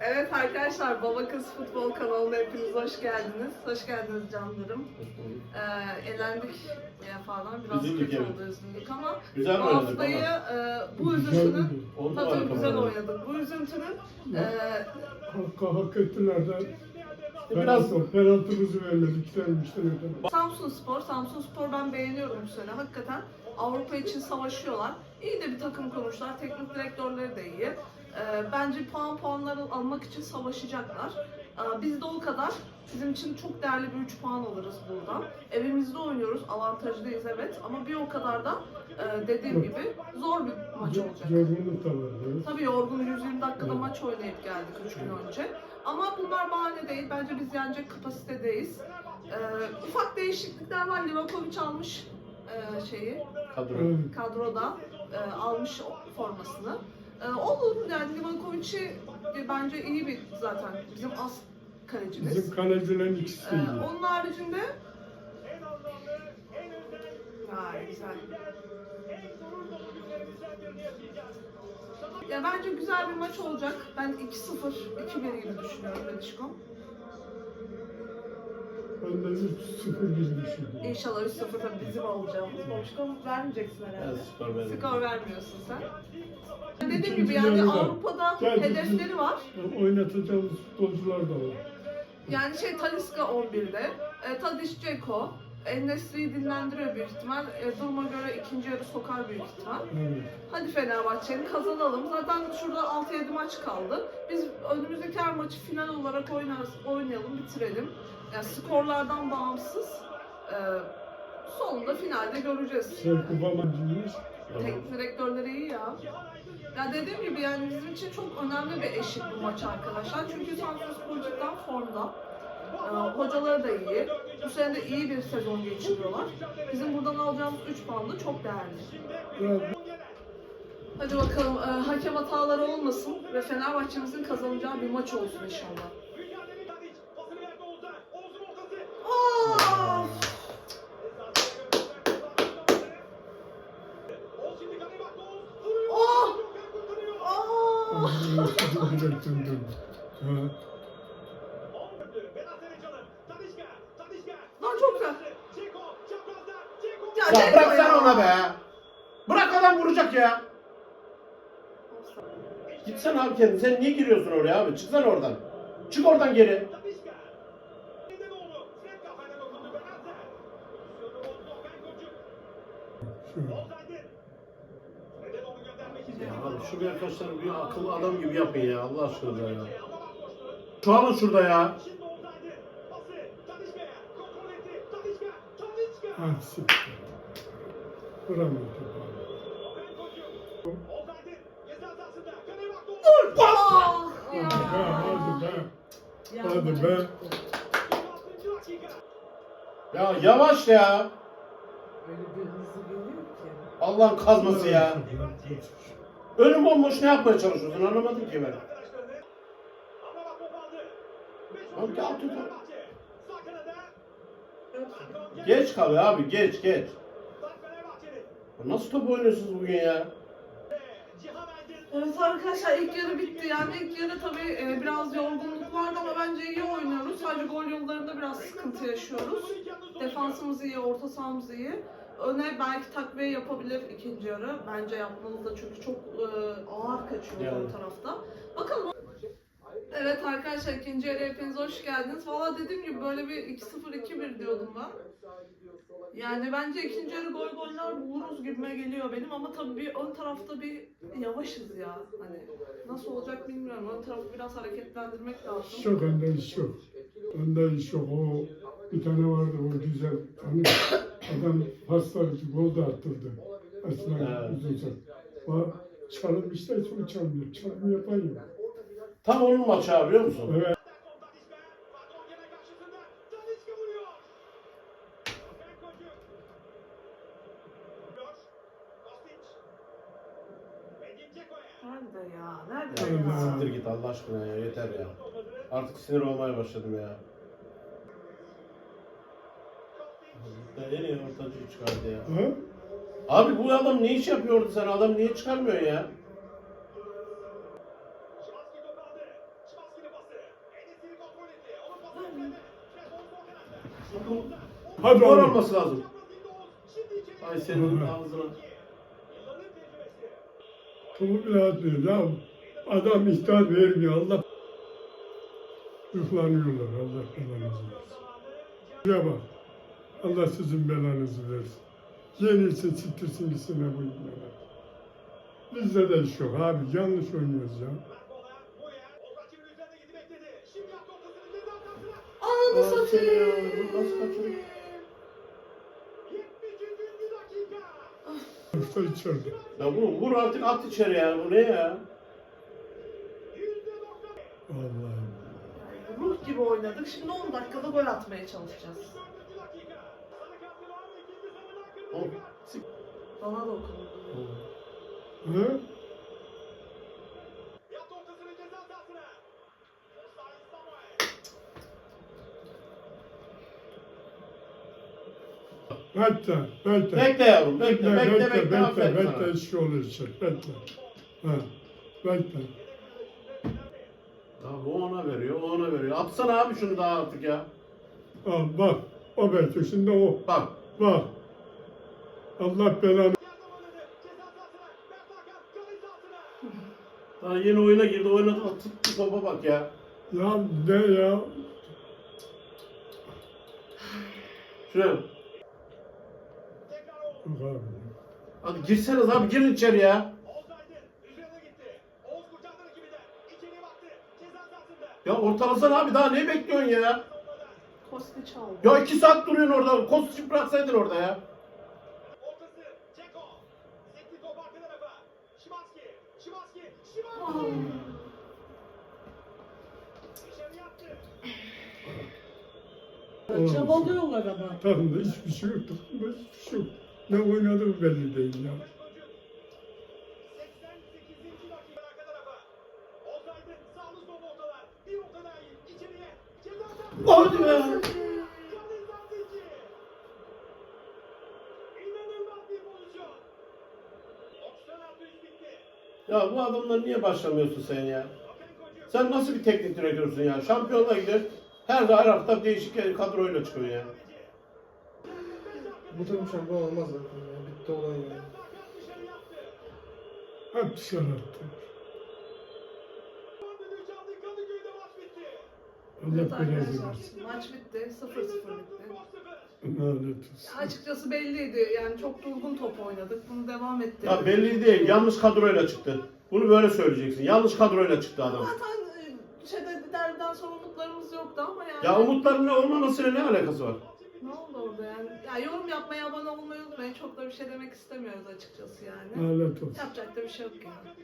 Evet arkadaşlar Baba Kız Futbol kanalına hepiniz hoş geldiniz. Hoş geldiniz canlarım. Ee, elendik UEFA'dan biraz Üzüldük, kötü evet. oldu üzüldük ama Güzel bu haftayı e, bu üzüntünün tabii güzel oynadık. Bu üzüntünün e, hak ettiler de Biraz penaltı, penaltımızı vermedik efendim. Samsun Spor, Samsun Spor ben beğeniyorum bu sene. Hakikaten Avrupa için savaşıyorlar. İyi de bir takım kurmuşlar. Teknik direktörleri de iyi. Ee, bence puan puanları almak için savaşacaklar. Ee, biz de o kadar. Bizim için çok değerli bir 3 puan alırız buradan. Evimizde oynuyoruz, avantajlıyız evet. Ama bir o kadar da e, dediğim gibi zor bir maç olacak. Yorgunluk da var. evet. Tabii yorgun 120 dakikada maç oynayıp geldik 3 gün önce. Ama bunlar bahane değil. Bence biz yenecek kapasitedeyiz. Ee, ufak değişiklikler var. Livakovic almış e, şeyi kadro. Kadroda e, almış formasını. E, olur yani Livakovic'i e, bence iyi bir zaten bizim as kalecimiz. Bizim kalecilerin ikisi de Ee, iyi. onun haricinde Vay güzel. Ya bence güzel bir maç olacak. Ben 2-0, 2-1 gibi düşünüyorum Redişkom. De 3-0 gibi düşündüm. İnşallah 3-0 tabii bizim olacağımız. Boşkom vermeyeceksin herhalde. Evet, skor verdim. Skor vermiyorsun sen. Dediğim gibi yani yarıda. Avrupa'da Gel, hedefleri var. Oynatacağımız futbolcular da var. Yani şey Talisca 11'de, e, Tadic Ceko, Enesri'yi dinlendiriyor büyük ihtimal. E, duruma göre ikinci yarı sokar büyük ihtimal. Evet. Hadi Fenerbahçe'nin kazanalım. Zaten şurada 6-7 maç kaldı. Biz önümüzdeki her maçı final olarak oynarız, oynayalım, bitirelim. Yani skorlardan bağımsız. E, sonunda finalde göreceğiz. Serku Bamancı'ymış. Teknik direktörleri iyi ya. Ya dediğim gibi yani bizim için çok önemli bir eşit bu maç arkadaşlar. Çünkü Samsunspor cidden formda. Ee, hocaları da iyi. Bu sene de iyi bir sezon geçiriyorlar. Bizim buradan alacağımız 3 puan da çok değerli. Ya, Hadi bakalım e, hakem hataları olmasın ve Fenerbahçe'mizin kazanacağı bir maç olsun inşallah. Aa! Oh! Ya, bırak sen ona be. Bırak adam vuracak ya. Gitsen abi kendin. Sen niye giriyorsun oraya abi? Çıksana oradan. Çık oradan geri. Ya abi şu arkadaşlar bir akıllı adam gibi yapın ya Allah aşkına ya. Şu alın şurada ya. Hadi topu. Ah ya. Hadi be, hadi. Ya yavaş ya. Öyle bir hızlı geliyor ki. Allah'ın kazması ya. Önüm bomboş ne yapmaya çalışıyorsun anlamadım ki ben. Abi gel tut. Geç kal ya abi geç geç. Nasıl top oynuyorsunuz bugün ya? Evet arkadaşlar ilk yarı bitti. Yani ilk yarı tabii e, biraz yorgunluk vardı ama bence iyi oynuyoruz. Sadece gol yollarında biraz sıkıntı yaşıyoruz. Defansımız iyi, orta sahamız iyi. Öne belki takviye yapabilir ikinci yarı. Bence yapmalı da çünkü çok e, ağır kaçıyor Yani. tarafta. Bakalım. Evet arkadaşlar ikinci yarı hepiniz hoş geldiniz. Valla dediğim gibi böyle bir 2-0 2-1 diyordum ben. Yani bence ikinci yarı gol goller buluruz gibime geliyor benim ama tabii bir ön tarafta bir yavaşız ya. Hani nasıl olacak bilmiyorum. Ön tarafı biraz hareketlendirmek lazım. Çok önde iş yok. Önde iş yok. O bir tane vardı o güzel. Hani adam hasta gol da attırdı. Aslında Evet. uzun saç. O çalınmış da hiç onu çalmıyor. Çalım yapan yok. Tam onun maçı abi biliyor musun? Evet. Nerede ya? Nerede Evet. ya? Siktir git Allah aşkına ya yeter ya. Artık sinir olmaya başladım ya. Ya nereye ortacıyı çıkardı ya? Ha? Abi bu adam ne iş yapıyordu sen? Adam niye çıkarmıyor ya? Hadi Gol oğlum. olması lazım. Ay senin Hı. ağzına. Bile atmıyor. Ya adam ihtar vermiyor. Allah Yıklanıyorlar. Allah belanızı versin. Şuraya bak. Allah sizin belanızı versin. Yenilsin, siktirsin gitsin bu ibneler. Bizde de iş yok abi. Yanlış oynuyoruz ya. Ananı satayım. bu nasıl kaçırıyor? Yoksa içeride. Ya bunu vur artık at içeri ya. Bu ne ya? Vallahi. Ruh gibi oynadık. Şimdi 10 dakikada gol atmaya çalışacağız. Sik- Bana da okundu. Hı? Bekle, bekle. Bekle yavrum, bekle, Bekle, bekle, bekle, bekle, bekle, bekle, sana. iş olacak, bekle. Ha, bekle. Ya bu ona veriyor, o ona veriyor. Atsana abi şunu daha artık ya. Al bak, o bekliyor, şimdi o, Bak, bak. Allah belanı. daha yeni oyuna girdi, oynadı, atıp topa bak ya. Ya ne ya? Şuraya. Abi. Hadi girseniz abi, girin içeri ya. Ya ortalasana abi, daha ne bekliyorsun ya? Kosti çaldı. Ya iki saat duruyorsun orada, Kostiç'i bıraksaydın orada ya. Çabalıyorlar ama. Takımda hiçbir şey yok, hiçbir şey yok. Ne oynadığı belli değil ya. Hadi be. Ya bu adamlar niye başlamıyorsun sen ya? Sen nasıl bir teknik direktörsün ya? Şampiyonluğa gidiyor. Her her hafta değişik kadroyla çıkıyor ya. Bu takım şampiyon olmaz zaten ya. Bitti olay ya. Hep dışarı attı. Allah belanı arkadaşlar versin. maç bitti. 0-0 bitti. Lanet olsun. Açıkçası belliydi. Yani çok durgun top oynadık. Bunu devam ettirdik. Ya belli değil. Yanlış kadroyla çıktı. Bunu böyle söyleyeceksin. Yanlış kadroyla çıktı adam. Zaten e, şeyde derbiden sonra umutlarımız yoktu ama yani. Ya umutların ne olmamasıyla ne alakası var? Oldu yani? Ya yorum yapmaya, abone olmayı unutmayın. Çok da bir şey demek istemiyoruz açıkçası yani. Lanet olsun. Yapacak da bir şey yok yani.